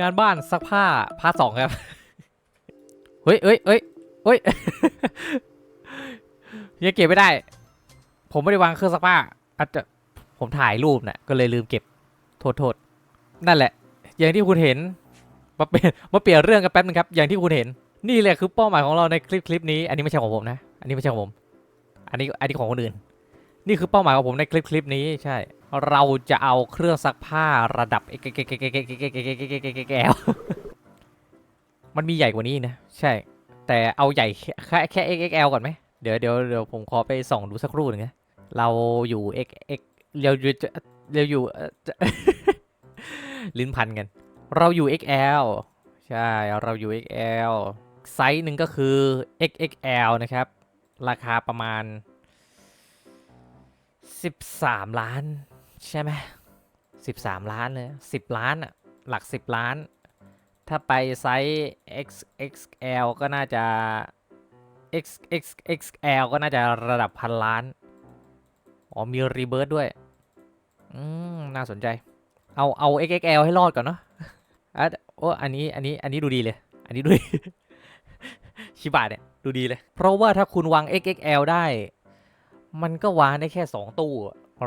งานบ้านซักผ้าพาร์ทสองครับ เฮ้ยเฮ้ยเฮ้ยเฮ้ยยังเก็บไม่ได้ ผมไม่ได้วางเครื่องซักผ้าอาจจะผมถ่ายรูปน่ะก็เลยลืมเก็บโทษโทษนั่นแหละ อย่างที่คุณเห็นมาเปลี่ยนมาเปลี่ยนเรื่องกันแป๊บนึงครับ อย่างที่คุณเห็น นี่แหละคือเป้าหมายของเราในคลิปคลิปนี้ อันนี้ไม่ใช่ของผมนะ อันนี้ไม่ใช่ของผม อันนี้อันนี้ของคนอื่น นี่คือเป้าหมายของผมในคลิปคลิปนี้ใช่ เราจะเอาเครื่องซักผ้าระดับ XXL มันมีใหญ่กว่านี้นะ ใช่ แต่เอาใหญ่แค่แค่ XXL ก่อนไหมเดี๋ยวเดี๋ยวเดี๋ยวผมขอไปส่องดูสักครู่หนึ่งนะเราอยู่ XX เราอยู่เราอยู่ลิ้นพันกัน เราอยู่ XL ใช่ เราอยู่ XL ไซส์หนึ่งก็คือ XXL นะครับ ราคาประมาณ 13ล้าน ใช่ไหม13ล้านเลย10ล้านอะหลัก10ล้าน ถ้าไปไซส์ XXL ก็น่าจะ XXXL ก็น่าจะระดับพันล้าน อ๋อ มีรีเบิร์ดด้วย อืม น่าสนใจ เอา เอา XXL ให้รอดก่อนเนาะอะโอ้อันนี้ อันนี้ อันนี้ดูดีเลย อันนี้ดูดี ชิบะเนี่ย ดูดีเลย เพราะว่าถ้าคุณวาง XXL ได้ มันก็วางได้แค่ 2 ตู้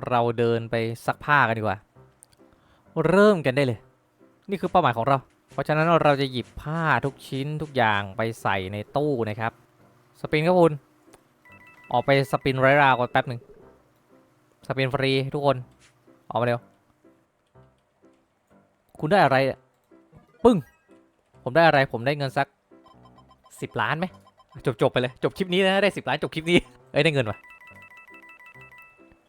เราเดินไปซักผ้ากันดีกว่า เริ่มกันได้เลย นี่คือเป้าหมายของเรา เพราะฉะนั้นเราจะหยิบผ้าทุกชิ้นทุกอย่างไปใส่ในตู้นะครับ สปินครับคุณ ออกไปสปินไรราวก่อนแป๊บหนึ่งสปินฟรีทุกคน ออกมาเร็ว คุณได้อะไร ปึ้ง ผมได้อะไร ผมได้เงินสักสิบล้านไหม จบจบไปเลย จบคลิปนี้นะ ได้สิบล้าน จบคลิปนี้ เอ้ย ได้เงินวะ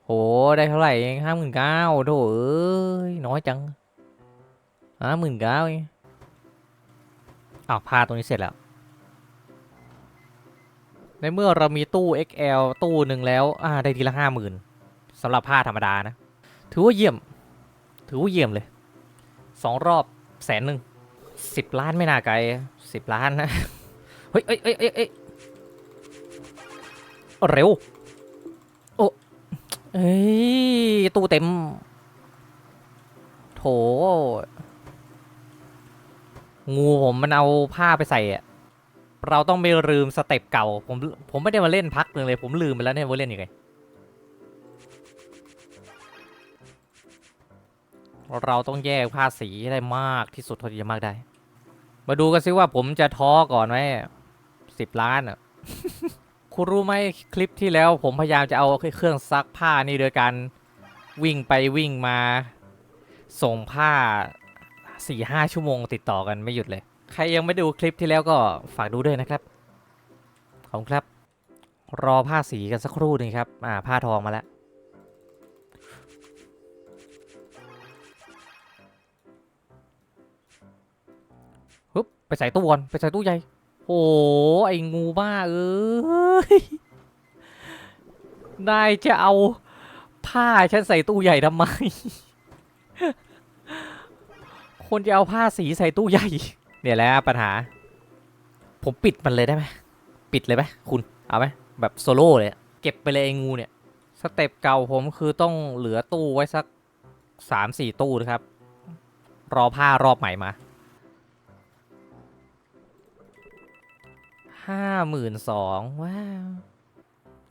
โหได้เท่าไหร่เองห้าหมื่นเก้าโถเอ้ยน้อยจังห้าหมื่นเก้าเองอ้าวพาตรงนี้เสร็จแล้ว ในเมื่อเรามีตู้ XL ตู้หนึ่งแล้ว อ่า ได้ทีละห้าหมื่นสำหรับผ้าธรรมดานะ ถือว่าเยี่ยม ถือว่าเยี่ยมเลยสองรอบแสนหนึ่งสิบล้านไม่น่าไกลสิบล้านนะ เฮ้ยเอ้ยเอ้ยเอ้ยเอ้ยเร็ว เอ้ย ตู้เต็ม โถ งูผมมันเอาผ้าไปใส่อะเราต้องไม่ลืมสเต็ปเก่า ผมผมไม่ได้มาเล่นพักหนึ่งเลย ผมลืมไปแล้วเนี่ยว่าเล่นยังไง เราต้องแยกผ้าสีให้ได้มากที่สุดเท่าที่จะมากได้ มาดูกันซิว่าผมจะท้อก่อนไหมสิบล้านอะ คุณรู้ไหมคลิปที่แล้วผมพยายามจะเอาเครื่องซักผ้านี่โดยการวิ่งไปวิ่งมา ส่งผ้าสี่ห้าชั่วโมงติดต่อกันไม่หยุดเลย ใครยังไม่ดูคลิปที่แล้วก็ฝากดูด้วยนะครับ ขอบคุณครับ รอผ้าสีกันสักครู่หนึงครับอ่าผ้าทองมาแล้วฮึบไปใส่ตู้ก่อนไปใส่ตู้ใหญ่ โอ้ไอ้งูบ้าเอ้ยนายจะเอาผ้าฉันใส่ตู้ใหญ่ทำไม คนจะเอาผ้าสีใส่ตู้ใหญ่ เนี่ยแหละปัญหา ผมปิดมันเลยได้ไหม ปิดเลยไหมคุณเอาไหมแบบโซโล่เลย เก็บไปเลยไอ้งูเนี่ย สเต็ปเก่าผมคือต้องเหลือตู้ไว้สักสามสี่ตู้นะครับ รอผ้ารอบใหม่มา ห้าหมื่นสองว้าว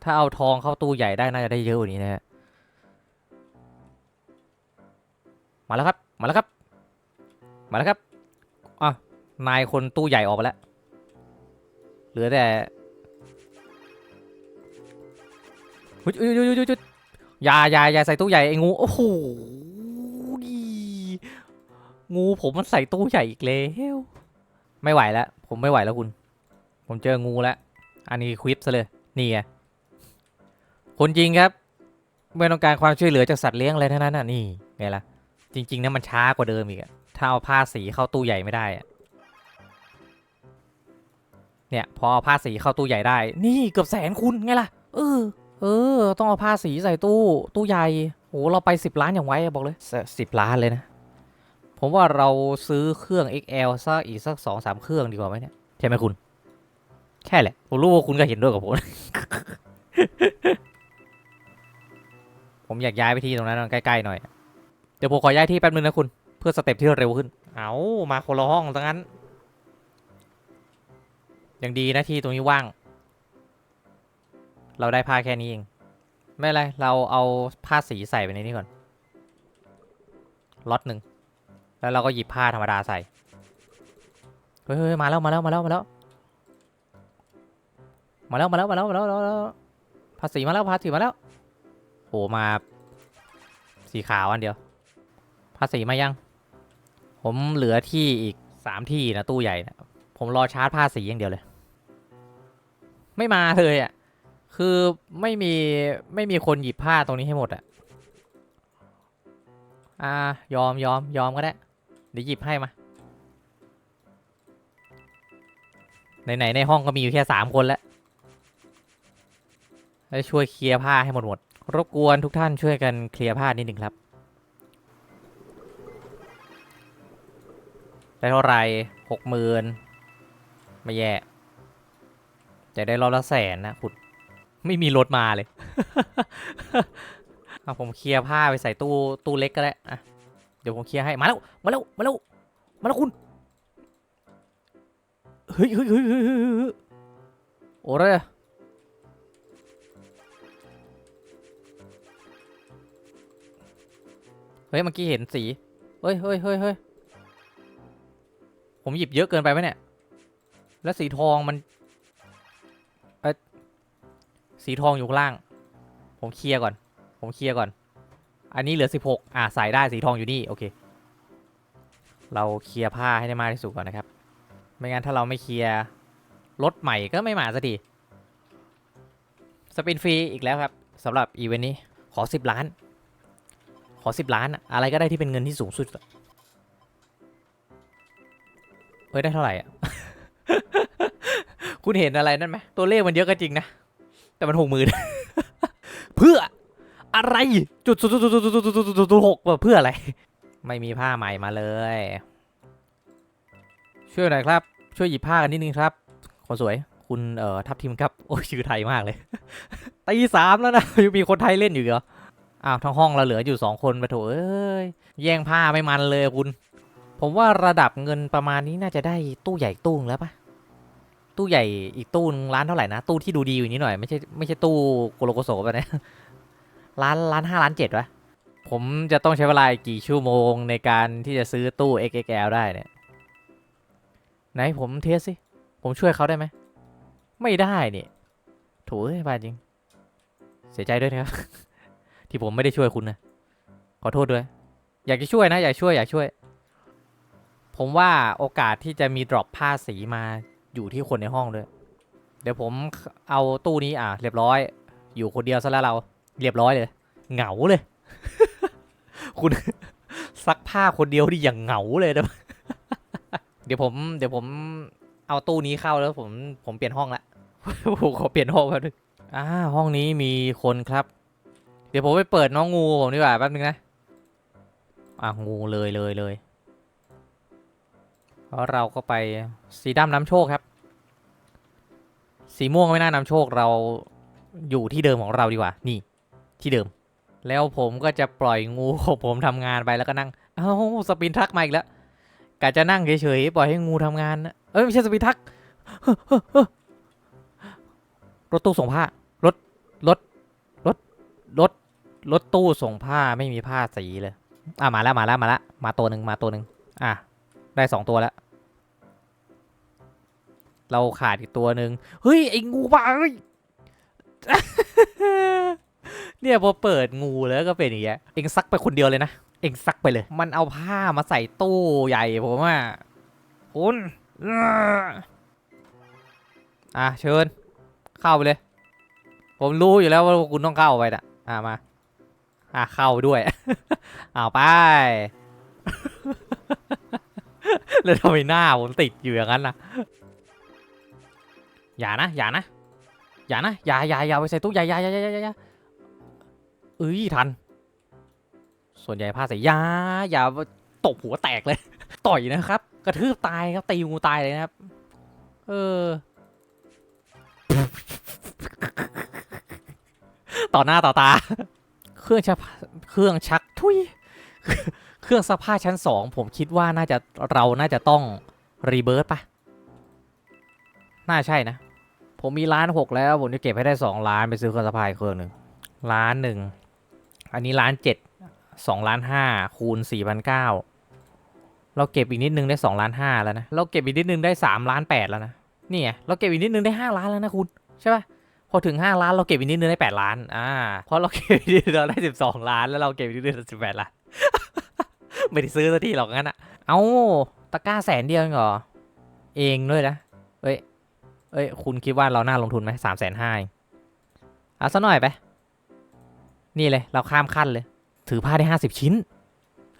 ถ้าเอาทองเข้าตู้ใหญ่ได้น่าจะได้เยอะกว่านี้นะฮะ มาแล้วครับ มาแล้วครับ มาแล้วครับอะนายคนตู้ใหญ่ออกไปแล้ว เหลือแต่เฮ้ยเฮ้ยเฮ้ยเฮ้ยเฮ้ยอย่ายายาใส่ตู้ใหญ่ไอ้งู โอ้โหงูผมมันใส่ตู้ใหญ่อีกแล้ว ไม่ไหวแล้ว ผมไม่ไหวแล้วคุณ ผมเจองูแล้ว อันนี้ควิปซะเลย นี่ไง คนจริงครับ ไม่ต้องการความช่วยเหลือจากสัตว์เลี้ยงอะไรทั้งนั้นน่ะ นี่ไงล่ะ จริง ๆนะมันช้ากว่าเดิมอีกถ้าเอาผ้าสีเข้าตู้ใหญ่ไม่ได้อะเนี่ย พอเอาผ้าสีเข้าตู้ใหญ่ได้ นี่เกือบแสนคุณไงล่ะ เออ เออ ต้องเอาผ้าสีใส่ตู้ตู้ใหญ่โอ้เราไปสิบล้านอย่างไวบอกเลยสิบล้านเลยนะ ผมว่าเราซื้อเครื่อง XL สักอีกสักสองสามเครื่องดีกว่าไหมเนี่ย ใช่ไหมคุณ แค่แหละ ผมรู้ว่าคุณก็เห็นด้วยกับผม ผมอยากย้ายไปที่ตรงนั้นใกล้ๆหน่อย เดี๋ยวผมขอย้ายที่แป๊บนึงนะคุณ เพื่อพื่อสเต็ปที่เร็วขึ้น เอามาคนละห้องซะงั้น ยังดีนะที่ตรงนี้ว่าง เราได้ผ้าแค่นี้เอง ไม่เป็นไร เราเอาผ้าสีใส่ไปในนี้ก่อน ล็อตหนึ่ง แล้วเราก็หยิบผ้าธรรมดาใส่ เฮ้ยเฮ้ยมาแล้วมาแล้วมาแล้วมาแล้ว มาแล้วมาแล้วมาแล้วมาแล้วแล้วผ้าสีมาแล้วผ้าสีมาแล้วโหมา สีขาวอันเดียวผ้าสีมายัง ผมเหลือที่อีกสามที่นะตู้ใหญ่นะผมรอชาร์จผ้าสีอย่างเดียวเลย ไม่มาเลยอะคือไม่มีไม่มีคนหยิบผ้าตรงนี้ให้หมดอะอ่ายอมยอมยอมก็ได้ เดี๋ยวหยิบให้มาไหนๆในห้องก็มีอยู่แค่สามคนแล้ว แล้ช่วยเคลียร์ผ้าให้หมดหมดรบกวนทุกท่านช่วยกันเคลียร์ผ้านิดหนึ่งครับ ได้เท่าไหรหกหมื่นไม่แย่จะได้รอบละแสนนะคุณไม่มีรถมาเลย เอาผมเคลียร์ผ้าไปใส่ตู้ตู้เล็กก็ได้อะเดี๋ยวผมเคลียร์ให้มาแล้วมาแล้วมาแล้วมาแล้วคุณเฮ้ยเฮ้ยเฮ้ยเฮ้ยเฮ้ยโอ้ย เฮ้ยเมื่อกี้เห็นสีเฮ้ยเฮ้ยเฮ้ยเฮ้ยผมหยิบเยอะเกินไปไหมเนี่ย แล้วสีทองมันเอสีทองอยู่ล่าง ผมเคลียร์ก่อน ผมเคลียร์ก่อน อันนี้เหลือ 16 อ่าใส่ได้สีทองอยู่นี่ โอเค เราเคลียร์ผ้าให้ได้มากที่สุดก่อนนะครับ ไม่งั้นถ้าเราไม่เคลียร์รถใหม่ก็ไม่มาสักทีสปินฟรีอีกแล้วครับสำหรับอีเวนต์นี้ขอ 10 ล้าน ขอ10ล้านอะอะไรก็ได้ที่เป็นเงินที่สูงสุดเอ้ยได้เท่าไหร่อะคุณเห็นอะไรนั่นไหมตัวเลขมันเยอะก็จริงนะ แต่มันหกหมื่นเพื่ออะไรจุดจุดจุดจุดจุดจุดจุดจุดจุดหกเพื่ออะไร ไม่มีผ้าใหม่มาเลย ช่วยหน่อยครับ ช่วยหยิบผ้ากันนิดนึงครับ คนสวยคุณเอ่อทับทิมครับ โอ้ยชื่อไทยมากเลยตีสามแล้วนะยังมีคนไทยเล่นอยู่เหรอ อ้าวทั้งห้องเราเหลืออยู่สองคนไปโถเอ้ยแย่งผ้าไม่มันเลยคุณ ผมว่าระดับเงินประมาณนี้น่าจะได้ตู้ใหญ่ตู้นึงแล้วปะตู้ใหญ่อีกตู้นึงร้านเท่าไหร่นะตู้ที่ดูดีอยู่นี้หน่อยไม่ใช่ไม่ใช่ตู้โกโลโกโสแบบนี้ร้านร้านห้าร้านเจ็ดวะผมจะต้องใช้เวลากี่ชั่วโมงในการที่จะซื้อตู้ XXL ได้เนี่ย ไหนผมเทสสิ ผมช่วยเขาได้ไหม ไม่ได้เนี่ยถูเอ้ยบาจริง เสียใจด้วยนะครับ ที่ผมไม่ได้ช่วยคุณนะ ขอโทษด้วย อยากจะช่วยนะ อยากช่วยอยากช่วย ผมว่าโอกาสที่จะมีดรอปผ้าสีมาอยู่ที่คนในห้องด้วย เดี๋ยวผมเอาตู้นี้อะ เรียบร้อย อยู่คนเดียวซะแล้วเรา เรียบร้อยเลย เหงาเลย คุณซักผ้าคนเดียวที่อย่างเหงาเลยนะเดี๋ยวผม เดี๋ยวผมเอาตู้นี้เข้าแล้วผมผมเปลี่ยนห้องละผมขอเปลี่ยนห้องแป๊บนึงอ่าห้องนี้มีคนครับ เดี๋ยวผมไปเปิดน้องงูผมดีกว่าแป๊บนึงนะ อะงูเลยเลยเลยแล้วเราก็ไปสีดำน้ำโชคครับ สีม่วงไม่น่านำโชคเราอยู่ที่เดิมของเราดีกว่า นี่ ที่เดิม แล้วผมก็จะปล่อยงูของผมทำงานไปแล้วก็นั่ง เอ้าสปินทักมาอีกแล้วกะจะนั่งเฉยๆปล่อยให้งูทำงานนะเอ้ยไม่ใช่สปินทักรถตู้ส่งผ้ารถรถรถ รถรถตู้ส่งผ้าไม่มีผ้าสีเลย อะมาแล้วมาแล้วมาแล้วมาตัวหนึ่งมาตัวหนึ่งอะได้สองตัวแล้ว เราขาดอีกตัวหนึ่งเฮ้ยไอ้งูบ้าเฮ้ยเนี่ยพอเปิดงูแล้วก็เป็นอย่างเงี้ยเอ็งซักไปคนเดียวเลยนะเอ็งซักไปเลย มันเอาผ้ามาใส่ตู้ใหญ่ผมว่าคุณอะเชิญ เข้าไปเลย ผมรู้อยู่แล้วว่าคุณต้องเข้าไปนะ อะมา อะเข้าด้วย เอาไป แล้วทำไมหน้าผมติดอยู่อย่างนั้นล่ะ อย่านะ อย่านะ อย่านะ อย่าอย่าอย่าไปใส่ตู้อย่าอย่าอย่าอย่าอย่าอย่าเอ้ยทัน ส่วนใหญ่ผ้าใส่ยาอย่าตบหัวแตกเลย ต่อยนะครับ กระทืบตายครับตีงูตายเลยนะครับ เออ ต่อหน้าต่อตา เครื่องชักเครื่องชักทุยเครื่องซักผ้าชั้นสองผมคิดว่าน่าจะเราน่าจะต้องรีเบิร์ตปะน่าใช่นะ ผมมีล้านหกแล้ว ผมจะเก็บให้ได้สองล้านไปซื้อเครื่องซักผ้าอีกเครื่องหนึ่งล้านหนึ่งอันนี้ล้านเจ็ดสองล้านห้าคูณสี่พันเก้าเราเก็บอีกนิดนึงได้สองล้านห้าแล้วนะ เราเก็บอีกนิดนึงได้สามล้านแปดแล้วนะนี่ไงเราเก็บอีกนิดนึงได้ห้าล้านแล้วนะคุณใช่ปะ พอถึงห้าล้านเราเก็บอีกนิดนึงได้แปดล้าน อ่า เพอเราเก็บอีกนิดนึงเราได้สิบสองล้าน แล้วเราเก็บอีกนิดนึงสิบแปดล้าน ไม่ได้ซื้อสักทีหรอกงั้นอะเอาตะกร้าแสนเดียวเองเหรอ เองด้วยนะ เอ้ย เอ้ย คุณคิดว่าเราน่าลงทุนไหมสามแสนห้าเอาซะหน่อยไป นี่เลย เราข้ามขั้นเลย ถือผ้าได้ห้าสิบชิ้น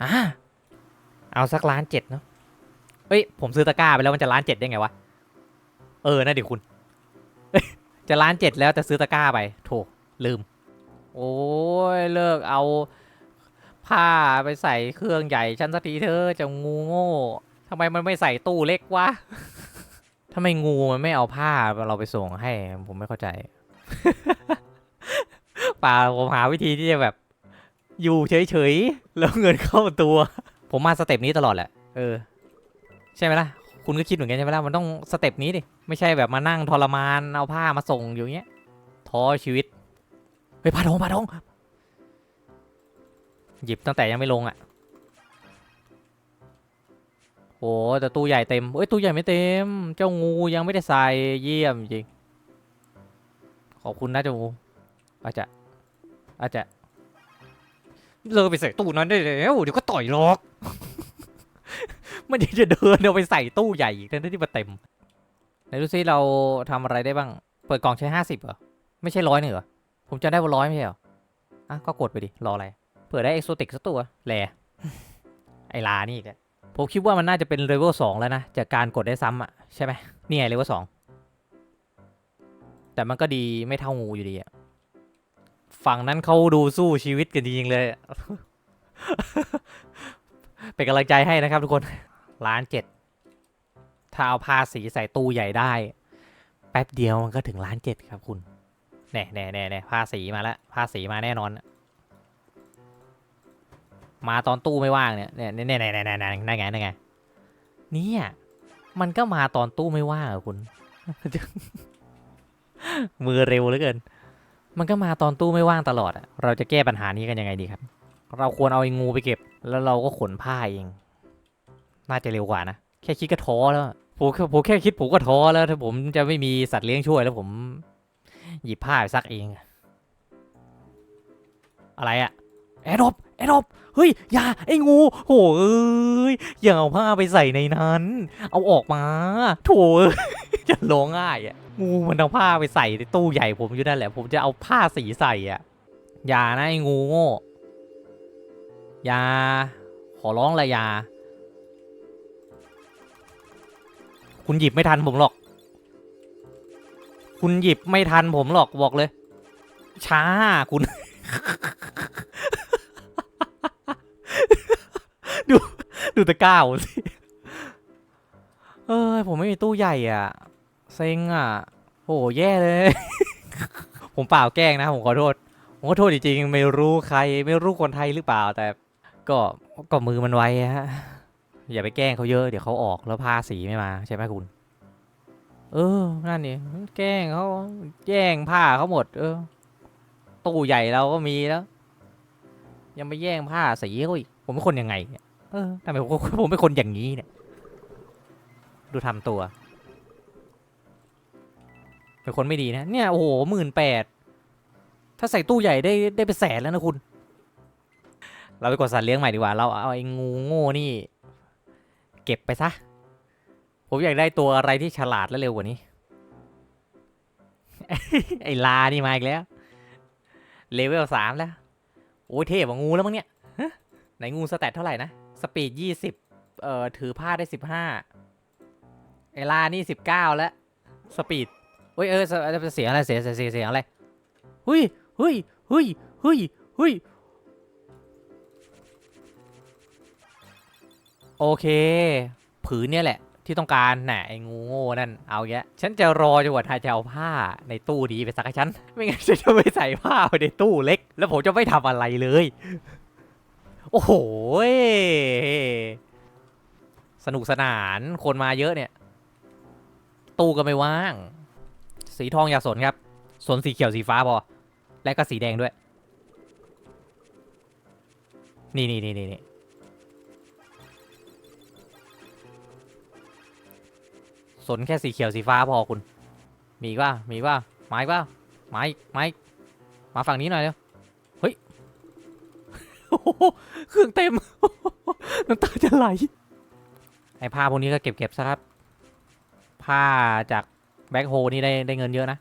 อ่า เอาสักล้านเจ็ดเนาะเอ้ย ผมซื้อตะกร้าไปแล้วมันจะล้านเจ็ดได้ไงวะ เออนะดิคุณ จะล้านเจ็ดแล้วจะซื้อตะกร้าไปโถลืม โอ้ยเลิกเอาผ้าไปใส่เครื่องใหญ่ฉันสักทีเธอจะงูโง่ทำไมมันไม่ใส่ตู้เล็กวะทำไมงูมันไม่เอาผ้าเราไปส่งให้ ผมไม่เข้าใจ ป่าผมหาวิธีที่จะแบบ อยู่เฉยๆแล้วเงินเข้าตัว ผมมาสเต็ปนี้ตลอดแหละ เออ ใช่ไหมล่ะ คุณก็คิดเหมือนกันใช่ไหมล่ะมันต้องสเต็ปนี้ดิไม่ใช่แบบมานั่งทรมานเอาผ้ามาส่งอยู่เงี้ยท้อชีวิตเฮ้ยผาทองผาทองหยิบตั้งแต่ยังไม่ลงอะโอ้แต่ตู้ใหญ่เต็มเอ้ยตู้ใหญ่ไม่เต็ม เจ้างูยังไม่ได้ใส่เยี่ยมจริง ขอบคุณนะเจ้างู อาจจะ อาจจะเลิกไปใส่ตู้นั้นได้แล้วเดี๋ยวก็ต่อยหรอก มันยังจะเดินเอาไปใส่ตู้ใหญ่อีกทั้งที่มันเต็มไหนดูซิเราทำอะไรได้บ้าง เปิดกล่องใช้ห้าสิบเหรอ ไม่ใช่ร้อยหนึ่งเหรอ ผมจะได้ว่าร้อยไม่ใช่เหรอ อะ ก็กดไปดิ รออะไร เผื่อได้เอ็กโซติกสักตัวแหลไอลานี่อีกอะผมคิดว่ามันน่าจะเป็นเลเวลสองแล้วนะ จากการกดได้ซ้ำอะ ใช่ไหมนี่ไงเลเวลสองแต่มันก็ดีไม่เท่างูอยู่ดีอะฝั่งนั้นเขาดูสู้ชีวิตกันจริงๆเลย เป็นกำลังใจให้นะครับทุกคน ล้านเจ็ดถ้าเอาผ้าสีใส่ตู้ใหญ่ได้ แป๊บเดียวมันก็ถึงล้านเจ็ดครับคุณแน่แน่แน่แน่ผ้าสีมาแล้วผ้าสีมาแน่นอน มาตอนตู้ไม่ว่างเนี่ยเนี่ยเนี่ยเนี่ยเนี่ยเนี่ยนั่นไงนั่นไงเนี่ยมันก็มาตอนตู้ไม่ว่างอะคุณ มือเร็วเหลือเกิน มันก็มาตอนตู้ไม่ว่างตลอดอะเราจะแก้ปัญหานี้กันยังไงดีครับ เราควรเอาไอ้งูไปเก็บ แล้วเราก็ขนผ้าเอง น่าจะเร็วกว่านะ แค่คิดก็ท้อแล้วผมผมแค่คิดผมก็ท้อแล้ว ถ้าผมจะไม่มีสัตว์เลี้ยงช่วยแล้วผม หยิบผ้าไปซักเอง อะไรอะแอดอปแอดอปเฮ้ยอย่าไอ้งูโหเอ้ยอย่าเอาผ้าไปใส่ในนั้น เอาออกมา โถจะร้องง่ายอะงูมันเอาผ้าไปใส่ในตู้ใหญ่ผมอยู่นั่นแหละ ผมจะเอาผ้าสีใส่อะอย่านะไอ้งูโง่อย่าขอร้องลยอย่า คุณหยิบไม่ทันผมหรอก คุณหยิบไม่ทันผมหรอกบอกเลย ช้าคุณ ดู ดูตะก้าวสิเออผมไม่มีตู้ใหญ่อะ เซ็งอะ โอ้แย่เลย ผมเปล่าแกล้งนะผมขอโทษ ผมขอโทษจริงๆ ไม่รู้ใคร ไม่รู้คนไทยหรือเปล่าแต่ ก็ก็มือมันไวฮะ อย่าไปแกล้งเขาเยอะเดี๋ยวเขาออกแล้วพาสีไม่มาใช่ไหมคุณ เออ นั่นนี่แกล้งเขาแย่งผ้าเขาหมด เออ ตู้ใหญ่เราก็มีแล้ว ยังไปแย่งผ้าสีเขาอีกผมเป็นคนยังไงเนี่ยเออทำไมผมผมเป็นคนอย่างนี้เนี่ย ดูทำตัว เป็นคนไม่ดีนะ เนี่ยโอ้โหหมื่นแปดถ้าใส่ตู้ใหญ่ได้ได้ไปแสนแล้วนะคุณ เราไปกดสัตว์เลี้ยงใหม่ดีกว่า เราเอาไอ้งูโง่นี่ เก็บไปซะ ผมอยากได้ตัวอะไรที่ฉลาดและเร็วกว่านี้ ไอ้ลานี่มาอีกแล้ว เลเวลสามแล้ว โอ้ยเทพกว่างูแล้วมั้งเนี่ยไหนงูสแตทเท่าไหร่นะ สปีดยี่สิบเอ่อถือผ้าได้สิบห้าไอลานี่สิบเก้าแล้ว สปีดเฮ้ยเออเสียงอะไรเสียงเสียงเสียงเสียงอะไรเฮ้ยเฮ้ยเฮ้ยเฮ้ยเฮ้ย โอเค ผืนเนี่ยแหละ ที่ต้องการน่ะไอ้งูโง่นั่นเอาแยะฉันจะรอจนกว่าทายจะเอาผ้าในตู้ดีไปสักให้ฉัน ไม่งั้นฉันจะไม่ใส่ผ้าไปในตู้เล็ก แล้วผมจะไม่ทำอะไรเลย โอ้โหสนุกสนานคนมาเยอะเนี่ย ตู้ก็ไม่ว่าง สีทองอย่าสนครับ สนสีเขียวสีฟ้าพอ และก็สีแดงด้วย นี่นี่นี่นี่ สนแค่สีเขียวสีฟ้าพอคุณ มีว่ามีว่าไม้ว่าไม้ไม้มาฝั่งนี้หน่อยเร็วเฮ้ยโอ้โหเครื่องเต็มน้ำตาจะไหลไอ้ผ้าพวกนี้ก็เก็บเก็บซะครับ ผ้าจากแบ็คโฮนี่ได้ได้เงินเยอะนะ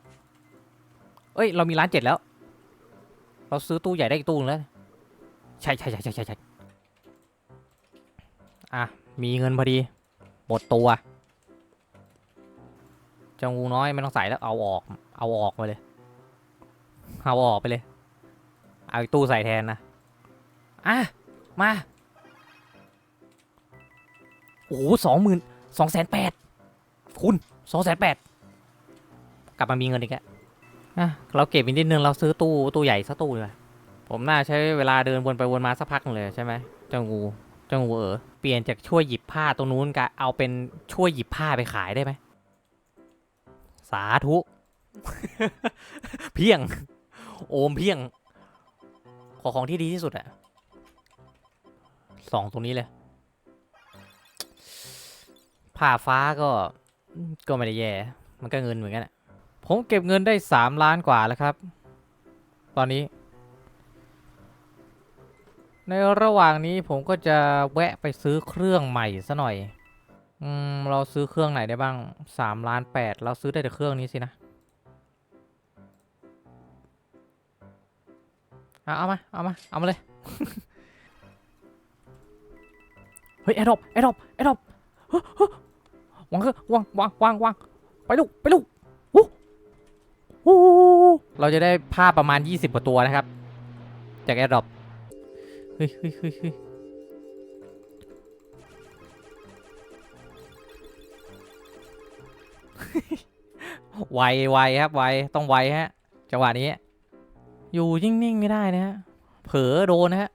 เอ้ยเรามีร้านเจ็ดแล้ว เราซื้อตู้ใหญ่ได้อีกตู้นึงแล้ว ใช่ใช่ใช่ใช่ใช่ใช่อะมีเงินพอดีหมดตัว จ้างูน้อยไม่ต้องใส่แล้วเอาออก เอาออกมาเลย เอาออกไปเลย เอาตู้ใส่แทนนะ อะ มา โอ้โหสองหมื่นสองแสนแปดคุณสองแสนแปดกลับมามีเงินอีกแล้วอะเราเก็บอีกนิดนึงเราซื้อตู้ตู้ใหญ่สักตู้เลยผมน่าใช้เวลาเดินวนไปวนมาสักพักเลยใช่ไหมเจ้างูเจ้างูเออเปลี่ยนจากช่วยหยิบผ้าตรงนู้นกะเอาเป็นช่วยหยิบผ้าไปขายได้ไหม สาธุ เพียง โอมเพียง ขอของที่ดีที่สุดอะสองตรงนี้เลยผ่าฟ้าก็ก็ไม่ได้แย่ มันก็เงินเหมือนกันอะผมเก็บเงินได้สามล้านกว่าแล้วครับ ตอนนี้ ในระหว่างนี้ผมก็จะแวะไปซื้อเครื่องใหม่ซะหน่อย อืมเราซื้อเครื่องไหนได้บ้างสามล้านแปดเราซื้อได้แต่เครื่องนี้สินะเอาเอามาเอามาเอามาเลย เฮ้ยแอดดอปแอดดอปแอดดอปวางคือวางวางวางวางไปลูกไปลูกวู้วู้เราจะได้ภาพประมาณ 20กว่าตัวนะครับ จากแอดดอปเฮ้ยเฮ้ยเฮ้ย ไวไวครับไวต้องไวฮะ จังหวะนี้ อยู่นิ่งๆไม่ได้นะฮะ เผลอโดนนะฮะ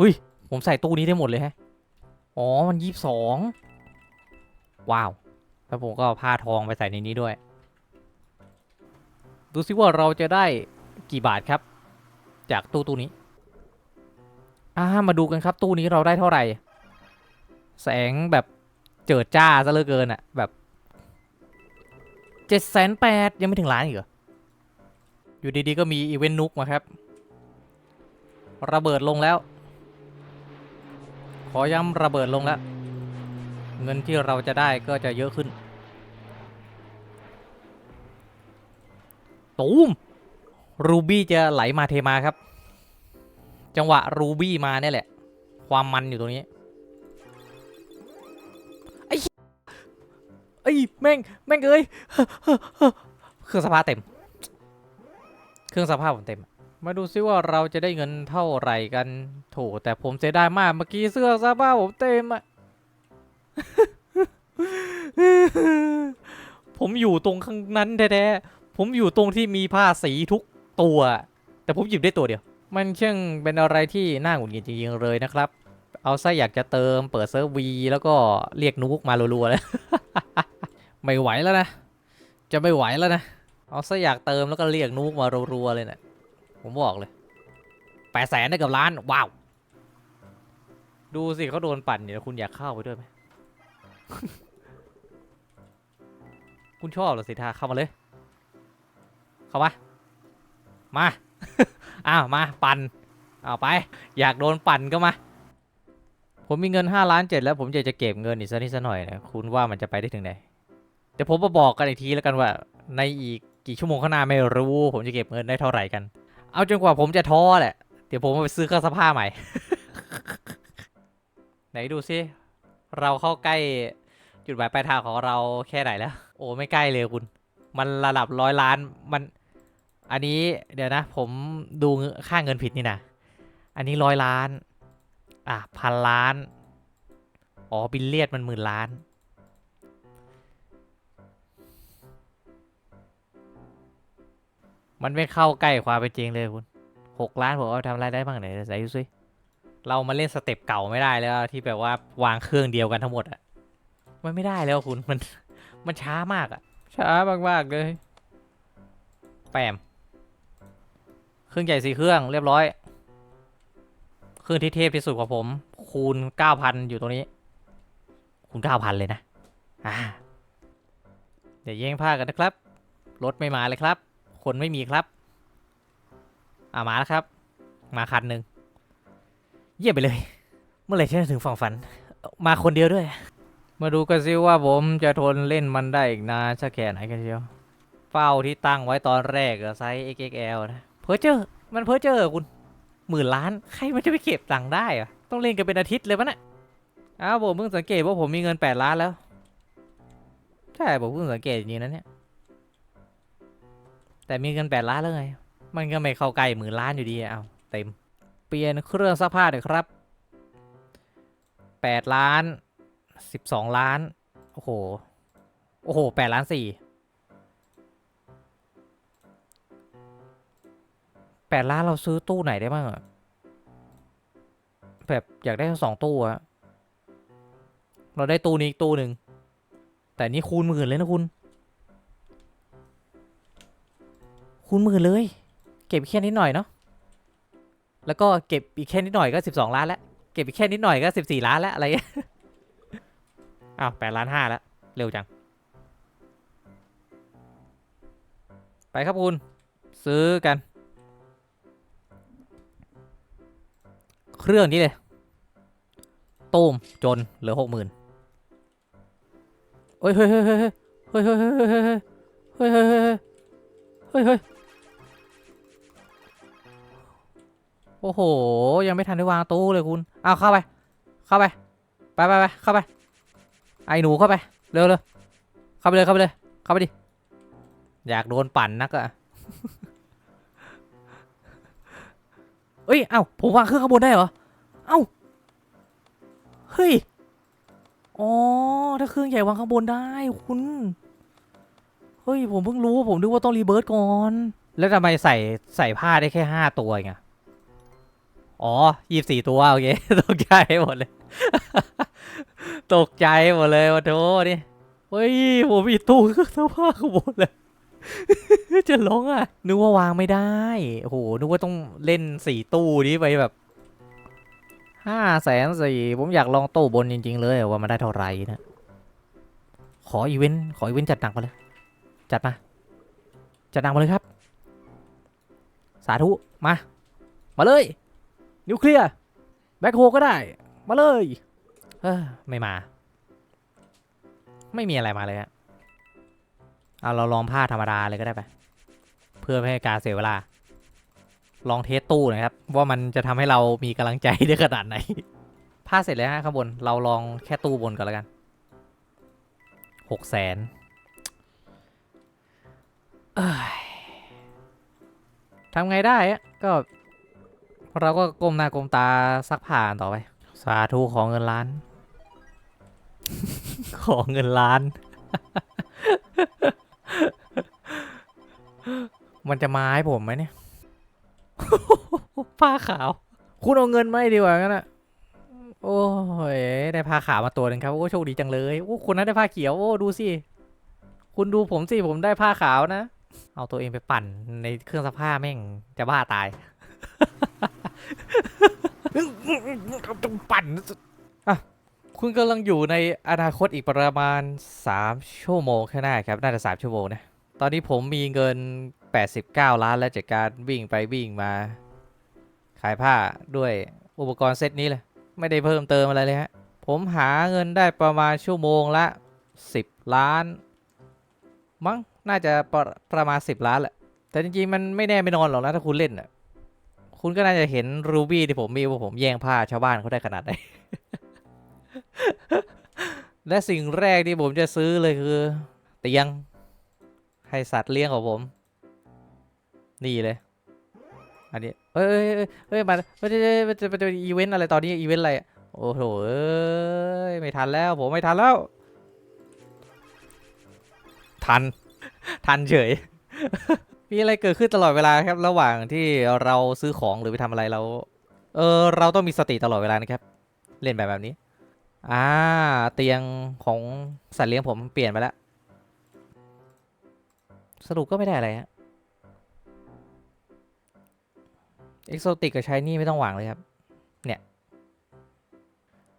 อุ้ย ผมใส่ตู้นี้ได้หมดเลยฮะ อ๋อ มันยี่สิบสอง ว้าว แล้วผมก็ผ้าทองไปใส่ในนี้ด้วย ดูซิว่าเราจะได้กี่บาทครับ จากตู้ตู้นี้อ่ามาดูกันครับตู้นี้เราได้เท่าไหร่ แสงแบบเจิดจ้าซะเหลือเกินอะแบบ เจ็ดแสนแปดยังไม่ถึงล้านอีกเหรอ อยู่ดีๆ ก็มีอีเวนต์นุกมาครับ ระเบิดลงแล้ว ขอย้ำระเบิดลงแล้ว เงินที่เราจะได้ก็จะเยอะขึ้น ตูม รูบี้จะไหลมาเทมาครับ จังหวะรูบี้มาเนี่ยแหละ ความมันอยู่ตรงนี้ ไอ้แม่งแม่งเอ้ยเครื่องสภาพเต็ม เครื่องสภาพผมเต็ม มาดูซิว่าเราจะได้เงินเท่าไหร่กันโถแต่ผมเสียดายมากเมื่อกี้เสื้อสภาพผมเต็มอะผมอยู่ตรงข้างนั้นแท้ๆผมอยู่ตรงที่มีผ้าสีทุกตัว แต่ผมหยิบได้ตัวเดียว มันช่างเป็นอะไรที่น่าหงุดหงิดจริงๆเลยนะครับ เอาซะอยากจะเติมเปิดเซิร์ฟวีแล้วก็เรียกนุกมารัวๆเลย ไม่ไหวแล้วนะ จะไม่ไหวแล้วนะ เอาซะอยากเติมแล้วก็เรียกนุกมารัวๆเลยเนะี่ยผมบอกเลยแปดแสนได้กับล้าน ว้าว ดูสิเขาโดนปั่นเนี่ยคุณอยากเข้าไปด้วยไหมคุณชอบเหรอสิทาเข้ามาเลย เข้ามา มา อ้าว มา ปั่นเอาไป อยากโดนปั่นก็มา ผมมีเงินห้าล้านเจ็ดแล้วผมอยากจะเก็บเงินอีกสักนิดสักหน่อยนะ คุณว่ามันจะไปได้ถึงไหน เดี๋ยวผมมาบอกกันอีกทีแล้วกันว่า ในอีกกี่ชั่วโมงข้างหน้าไม่รู้ ผมจะเก็บเงินได้เท่าไหร่กัน เอาจนกว่าผมจะท้อแหละ เดี๋ยวผมไปซื้อเครื่องซักผ้าใหม่ ไหนดูซิ เราเข้าใกล้จุดหมายปลายทางของเราแค่ไหนแล้ว โอ้ไม่ใกล้เลยคุณ มันระดับร้อยล้านมัน อันนี้เดี๋ยวนะ ผมดูค่าเงินผิดนี่นะ อันนี้ร้อยล้าน อะพันล้าน อ๋อบิลเลียดมันหมื่นล้าน มันไม่เข้าใกล้ความเป็นจริงเลยคุณหกล้านผมเอาไปทำอะไรได้บ้างไหนไหนดูซิเรามาเล่นสเต็ปเก่าไม่ได้แล้วที่แบบว่าวางเครื่องเดียวกันทั้งหมดอะมันไม่ได้แล้วคุณมันมันช้ามากอะช้ามากๆเลยแปมเครื่องใหญ่สี่เครื่องเรียบร้อยเครื่องที่เทพที่สุดของผม คูณเก้าพันอยู่ตรงนี้ คูณเก้าพันเลยนะอ่าเดี๋ยวแย่งผ้ากันนะครับ รถไม่มาเลยครับ คนไม่มีครับอ่ามาแล้วครับ มาคันหนึ่งเยี่ยมไปเลย เมื่อไหร่ฉันจะถึงฝั่งฝัน มาคนเดียวด้วย มาดูกันซิว่าผมจะทนเล่นมันได้อีกนานสักแค่ไหนกันเชียวเป้าที่ตั้งไว้ตอนแรกอะไซส์ XXL นะเพอเจอร์มันเพอเจอร์คุณหมื่นล้าน ใครมันจะไปเก็บตังค์ได้อะต้องเล่นกันเป็นอาทิตย์เลยปะเนี่ยอ้าวผมเพิ่งสังเกตว่าผมมีเงิน 8 ล้านแล้ว ใช่ผมเพิ่งสังเกตจริงๆนะเนี่ย แต่มีเงิน8ล้านแล้วไง มันก็ไม่เข้าใกล้หมื่นล้านอยู่ดีอะเอาเต็ม เปลี่ยนเครื่องซักผ้าหน่อยครับ8ล้าน12ล้าน โอ้โห โอ้โห8ล้านสี่แปดล้านเราซื้อตู้ไหนได้บ้างอะแบบอยากได้สองตู้อะเราได้ตู้นี้อีกตู้หนึ่ง แต่นี่คูณหมื่นเลยนะคุณ คูณหมื่นเลย เก็บแค่นิดหน่อยเนาะแล้วก็เก็บอีกแค่นิดหน่อยก็สิบสองล้านแล้ว เก็บอีกแค่นิดหน่อยก็สิบสี่ล้านแล้วอะไรอ้าวแปดล้านห้าแล้ว เร็วจัง ไปครับคุณ ซื้อกัน เครื่องนี้เลยตูมจนเหลือหกหมื่นเฮ้ยเฮ้ยเฮ้ยเฮ้ยเฮ้ยเฮ้ยเฮ้ยเฮ้ยเฮ้ยเฮ้ยเฮ้ยเฮ้ย โอ้โห ยังไม่ทันได้วางตู้เลยคุณ เอาเข้าไป เข้าไป ไปไปไปเข้าไป ไอ้หนูเข้าไป เร็วเร็วเข้าไปเลยเข้าไปเลย เข้าไปดิ อยากโดนปั่นนักอะเอ้ย เอ้า ผมวางเครื่องข้างบนได้เหรอ เอ้า เฮ้ย อ๋อ ถ้าเครื่องใหญ่วางข้างบนได้คุณ เฮ้ย ผมเพิ่งรู้ผมนึกว่าต้องรีเบิร์ตก่อน แล้วทำไมใส่ใส่ผ้าได้แค่ห้าตัวเอง อ๋อยี่สี่ตัวโอเคตกใจหมดเลย ตกใจหมดเลยวันโธนี่เฮ้ยผมมีตู้เครื่องซักผ้าข้างบนเลย จะร้องอะ นึกว่าวางไม่ได้โอ้โหนึกว่าต้องเล่นสี่ตู้นี้ไปแบบห้าแสนสี่ผมอยากลองตู้บนจริง ๆ เลยว่ามันได้เท่าไหร่นะขออีเวนต์ขออีเวนต์จัดหนักมาเลย จัดมา จัดหนักมาเลยครับ สาธุ มา มาเลย นิวเคลียร์แบ็คโฮก็ได้ มาเลยเออไม่มา ไม่มีอะไรมาเลยฮะเอาเราลองผ้าธรรมดาเลยก็ได้ไป เพื่อไม่ให้การเสียเวลา ลองเทสตู้นะครับ ว่ามันจะทำให้เรามีกำลังใจได้ขนาดไหน ผ้าเสร็จแล้วฮะข้างบน เราลองแค่ตู้บนก่อนแล้วกันหกแสนทำไงได้ก็ เราก็ก้มหน้าก้มตาซักผ่านต่อไป สาธุของเงินล้าน ของเงินล้าน มันจะมาให้ผมไหมเนี่ยผ้าขาว คุณเอาเงินมาให้ดีกว่างั้นอะโอ้ยได้ผ้าขาวมาตัวหนึ่งครับ โอ้โชคดีจังเลยโอ้คุณนั้นได้ผ้าเขียว โอ้ดูสิ คุณดูผมสิ ผมได้ผ้าขาวนะ เอาตัวเองไปปั่นในเครื่องซักผ้าแม่งจะบ้าตาย ปั่นอะคุณกำลังอยู่ในอนาคตอีกประมาณ 3 ชั่วโมงข้างหน้าครับ น่าจะ 3 ชั่วโมงนะ ตอนนี้ผมมีเงิน 89 ล้านแล้วจากการวิ่งไปวิ่งมา ขายผ้าด้วยอุปกรณ์เซตนี้เลย ไม่ได้เพิ่มเติมอะไรเลยฮะ ผมหาเงินได้ประมาณชั่วโมงละ 10 ล้าน มั้ง น่าจะประประมาณ 10 ล้านแหละ แต่จริงๆ มันไม่แน่ไม่นอนหรอกนะถ้าคุณเล่นอะ คุณก็น่าจะเห็นรูบี้ที่ผมมีว่าผมแย่งผ้าชาวบ้านเขาได้ขนาดไหน และสิ่งแรกที่ผมจะซื้อเลยคือ เตียง ให้สัตว์เลี้ยงของผม นี่เลย อันนี้ เอ้ยเอ้ยเอ้ยเอ้ยมามันจะมันจะมันจะอีเวนต์อะไรตอนนี้อีเวนต์อะไรโอ้โหเอ้ยไม่ทันแล้ว ผมไม่ทันแล้ว ทัน ทันเฉย มีอะไรเกิดขึ้นตลอดเวลาครับ ระหว่างที่เราซื้อของหรือไปทำอะไรเรา เออเราต้องมีสติตลอดเวลานะครับ เล่นแบบแบบนี้ อ่า เตียงของสัตว์เลี้ยงผมเปลี่ยนไปแล้วสรุปก็ไม่ได้อะไรฮะเอ็กโซติกกับชายนี่ไม่ต้องหวังเลยครับ เนี่ย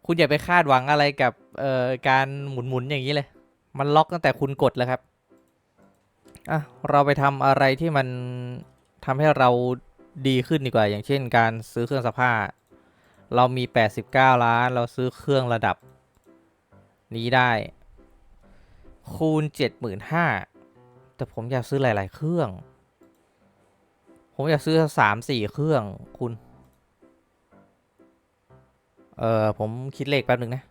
คุณอย่าไปคาดหวังอะไรกับเอ่อการหมุนๆอย่างนี้เลย มันล็อกตั้งแต่คุณกดแล้วครับ อะเราไปทำอะไรที่มันทำให้เราดีขึ้นดีกว่า อย่างเช่น การซื้อเครื่องซักผ้า เรามี 89 ล้าน เราซื้อเครื่องระดับ นี้ได้ คูณ 75,000แต่ผมอยากซื้อหลาย ๆ เครื่อง ผมอยากซื้อสามสี่เครื่องคุณ เออผมคิดเลขแป๊บหนึ่งนะ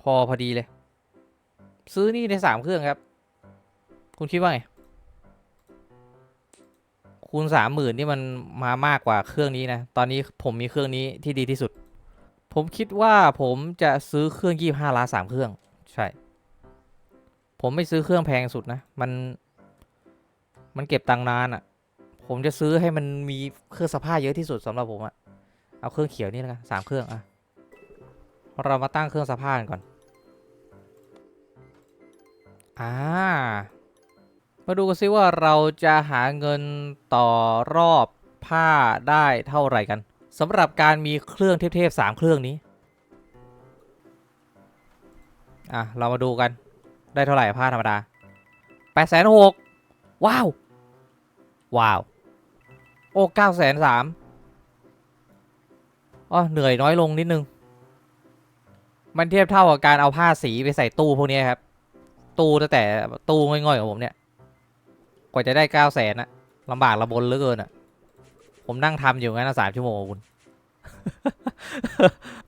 พอพอดีเลย ซื้อนี่ในสามเครื่องครับ คุณคิดว่าไง คูณสามหมื่นนี่มันมามากกว่าเครื่องนี้นะ ตอนนี้ผมมีเครื่องนี้ที่ดีที่สุด ผมคิดว่าผมจะซื้อเครื่องยี่ห้าล้านสามเครื่อง ใช่ ผมไม่ซื้อเครื่องแพงสุดนะ มัน มันเก็บตังนานอะ่ะ ผมจะซื้อให้มันมีเครื่องสภาพเยอะที่สุดสำหรับผมอะเอาเครื่องเขียวนี่แล้วกันสามเครื่องอะ เรามาตั้งเครื่องสภาพกันก่อน อ่า มาดูกันซิว่าเราจะหาเงินต่อรอบผ้าได้เท่าไหร่กันสำหรับการมีเครื่องเทพๆสามเครื่องนี้ อะ เรามาดูกันได้เท่าไหร่ผ้าธรรมดาแปดแสนหกว้าว ว้าว โอ้เก้าแสนสามอ๋อเหนื่อยน้อยลงนิดนึง มันเทียบเท่ากับการเอาผ้าสีไปใส่ตู้พวกนี้ครับ ตู้ตั้งแต่ตู้ง่อยๆของผมเนี่ย กว่าจะได้เก้าแสนอะลำบากระบนเหลือเกินอะผมนั่งทำอยู่งั้นนะสามชั่วโมงคุณ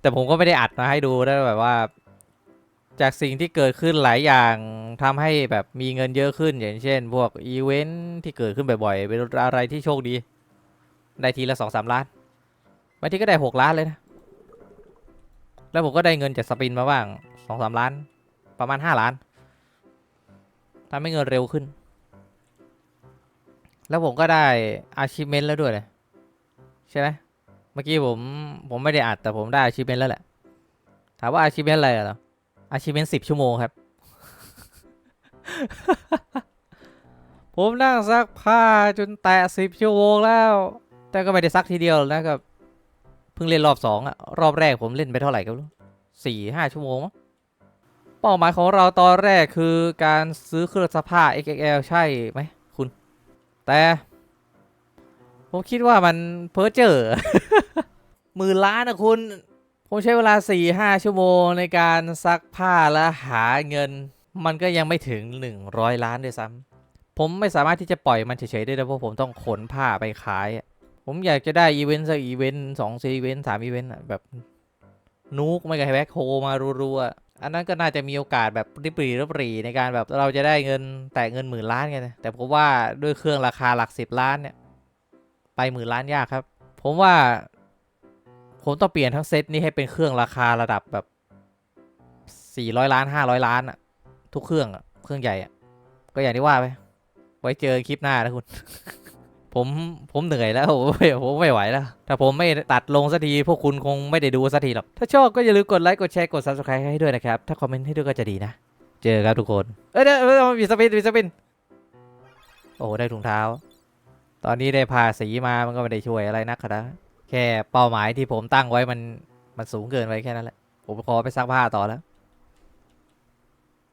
แต่ผมก็ไม่ได้อัดมาให้ดูได้แบบว่า จากสิ่งที่เกิดขึ้นหลายอย่างทำให้แบบมีเงินเยอะขึ้น อย่างเช่น พวกอีเวนท์ที่เกิดขึ้นบ่อยๆเป็นอะไรที่โชคดี ได้ทีละสองสามล้านบางทีก็ได้หกล้านเลยนะ แล้วผมก็ได้เงินจากสปินมาบ้างสองสามล้าน ประมาณห้าล้านทำให้เงินเร็วขึ้น แล้วผมก็ได้อาชีพเมนแล้วด้วยเลยใช่ไหมเมื่อกี้ผมผมไม่ได้อัดแต่ผมได้อาชีพเมนแล้วแหละ ถามว่าอาชีพเมนอะไรเหรออาชีพเมนสิบชั่วโมงครับ ผมนั่งซักผ้าจนแตะสิบชั่วโมงแล้ว แต่ก็ไม่ได้ซักทีเดียวหรอกนะก็เพิ่งเล่นรอบสองอะรอบแรกผมเล่นไปเท่าไหร่ก็ไม่รู้สี่ห้าชั่วโมงมั้งเป้าหมายของเราตอนแรกคือการซื้อเครื่องซักผ้า XXL ใช่ไหม แต่ ผมคิดว่ามันเพ้อเจอหมื่นล้านนะคุณ ผมใช้เวลา4ี่ห้าชั่วโมงในการซักผ้าและหาเงิน มันก็ยังไม่ถึง 100 ล้านด้วยซ้ำผมไม่สามารถที่จะปล่อยมันเฉยๆได้เพราะผมต้องขนผ้าไปขาย ผมอยากจะได้อีเวนต์สักอีเวนต์สองสีอีเวนต์สามอีเวนต์แบบนูกไม่กับแบ็คโฮมารัวๆ อันนั้นก็น่าจะมีโอกาสแบบริบหรีริบหรีในการแบบเราจะได้เงินแต่เงินหมื่นล้านไงนะแต่ผมว่าด้วยเครื่องราคาหลักสิบล้านเนี่ยไปหมื่นล้านยากครับ ผมว่า ผมต้องเปลี่ยนทั้งเซตนี้ให้เป็นเครื่องราคาระดับแบบ400ล้าน500ล้านอะทุกเครื่องอะเครื่องใหญ่อะก็อย่างที่ว่าไปไว้เจอคลิปหน้านะคุณ ผมผมเหนื่อยแล้วผมไม่ผมไม่ไหวแล้ว ถ้าผมไม่ตัดลงสักทีพวกคุณคงไม่ได้ดูสักทีหรอก ถ้าชอบก็อย่าลืมกดไลค์ กดแชร์ กด subscribe ให้ด้วยนะครับ ถ้าคอมเมนต์ให้ด้วยก็จะดีนะ เจอครับทุกคน เอ้ยเดี๋ยวเดี๋ยวมีสปินมีสปิน โอ้ได้ถุงเท้า ตอนนี้ได้พาสีมา มันก็ไม่ได้ช่วยอะไรนักนะ แค่เป้าหมายที่ผมตั้งไว้มันมันสูงเกินไปแค่นั้นแหละ ผมขอไปซักผ้าต่อแล้ว